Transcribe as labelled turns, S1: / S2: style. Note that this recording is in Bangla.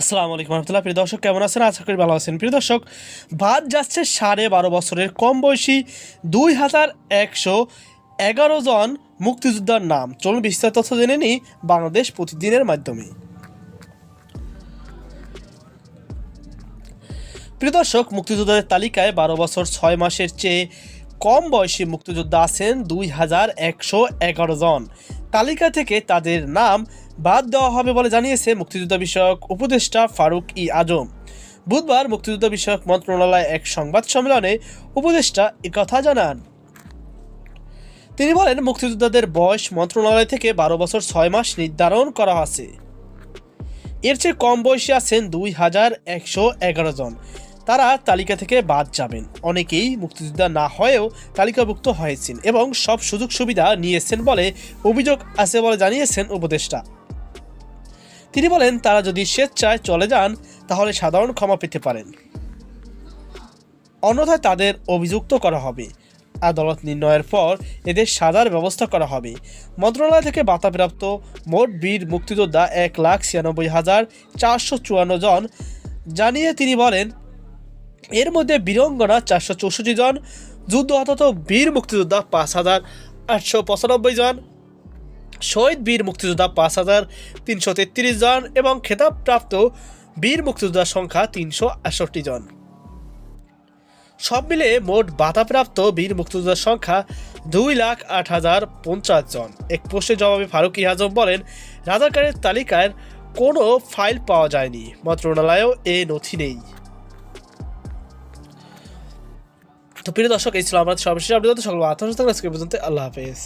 S1: আসসালামু আলাইকুম রহমতুল্লাহ। প্রিয় দর্শক, কেমন আছেন? আশা করি ভালো আছেন। প্রিয় দর্শক, বাদ যাচ্ছে সাড়ে বারো বছরের কম বয়সী দুই হাজার একশো এগারো জন মুক্তিযোদ্ধার নাম। চলুন বিস্তারিত তথ্য জেনে নিই বাংলাদেশ প্রতিদিনের মাধ্যমে। প্রিয় দর্শক, মুক্তিযোদ্ধাদের তালিকায় বারো বছর ছয় মাসের চেয়ে কম বয়সী মুক্তিযোদ্ধা আছেন দুই হাজার একশো এগারো জন। তালিকা থেকে তাদের নাম বাদ দেওয়া হবে বলে জানিয়েছে মুক্তিযোদ্ধা বিষয়ক উপদেষ্টা ফারুক ই আজম। বুধবার মুক্তিযোদ্ধা বিষয়ক মন্ত্রণালয়ে এক সংবাদ সম্মেলনে উপদেষ্টা একথা জানান। তিনি বলেন, মুক্তিযোদ্ধাদের বয়স মন্ত্রণালয় থেকে বারো বছর ছয় মাস নির্ধারণ করা আছে। এর চেয়ে কম বয়সী আছেন দুই হাজার একশো এগারো জন। তারা তালিকা থেকে বাদ যাবেন। অনেকেই মুক্তিযোদ্ধা না হয়েও তালিকাভুক্ত হয়েছেন এবং সব সুযোগ সুবিধা নিয়েছেন বলে অভিযোগ আছে বলে জানিয়েছেন উপদেষ্টা। তিনি বলেন, তারা যদি স্বেচ্ছায় চলে যান, তাহলে সাধারণ ক্ষমা পেতে পারেন। অন্যথায় তাদের অভিযুক্ত করা হবে। আদালত নির্ণয়ের পর এদের সাজার ব্যবস্থা করা হবে। মন্ত্রণালয় থেকে বাতাপ্রাপ্ত মোট বীর মুক্তিযোদ্ধা এক লাখ ছিয়ানব্বই হাজার চারশো চুয়ান্ন জন। জানিয়ে তিনি বলেন, এর মধ্যে বীরঙ্গনা চারশো চৌষট্টি জন, যুদ্ধ হতাহত বীর মুক্তিযোদ্ধা পাঁচ হাজার আটশো পঁচানব্বই জন শহীদ বীর মুক্তিযোদ্ধা পাঁচ হাজার তিনশো তেত্রিশ জন এবং খেতাবপ্রাপ্ত বীর মুক্তিযোদ্ধার সংখ্যা তিনশো আটষট্টি জন। সব মিলে মোট বাধাপ্রাপ্ত বীর মুক্তিযোদ্ধার সংখ্যা দুই লাখ আট হাজার পঞ্চাশ জন। এক পোস্টের জবাবে ফারুক আজম বলেন, রাজাকারের তালিকায় কোনো ফাইল পাওয়া যায়নি। মন্ত্রণালয়েও এ নথি নেই। তো প্রিয় দর্শক, এই ছিল আমাদের সর্বশেষ আপডেট। সকল আত্মসংস্থান আজকে পর্যন্ত। আল্লাহ হাফেজ।